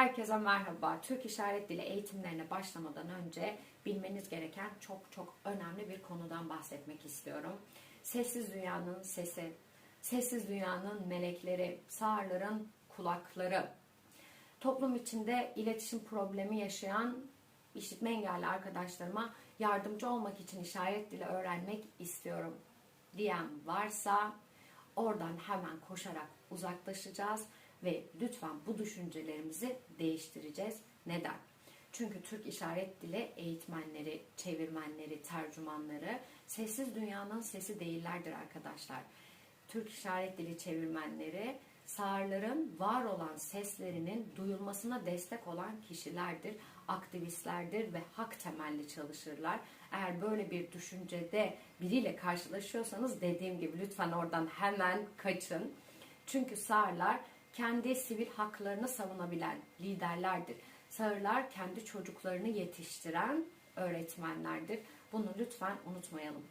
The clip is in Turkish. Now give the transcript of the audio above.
Herkese merhaba. Türk İşaret Dili eğitimlerine başlamadan önce bilmeniz gereken çok çok önemli bir konudan bahsetmek istiyorum. Sessiz dünyanın sesi, sessiz dünyanın melekleri, sağırların kulakları. Toplum içinde iletişim problemi yaşayan işitme engelli arkadaşlarıma yardımcı olmak için işaret dili öğrenmek istiyorum diyen varsa oradan hemen koşarak uzaklaşacağız ve lütfen bu düşüncelerimizi değiştireceğiz. Neden? Çünkü Türk İşaret Dili eğitmenleri, çevirmenleri, tercümanları sessiz dünyanın sesi değillerdir arkadaşlar. Türk İşaret Dili çevirmenleri sağırların var olan seslerinin duyulmasına destek olan kişilerdir, aktivistlerdir ve hak temelli çalışırlar. Eğer böyle bir düşüncede biriyle karşılaşıyorsanız dediğim gibi lütfen oradan hemen kaçın. Çünkü sağırlar kendi sivil haklarını savunabilen liderlerdir. Sağırlar kendi çocuklarını yetiştiren öğretmenlerdir. Bunu lütfen unutmayalım.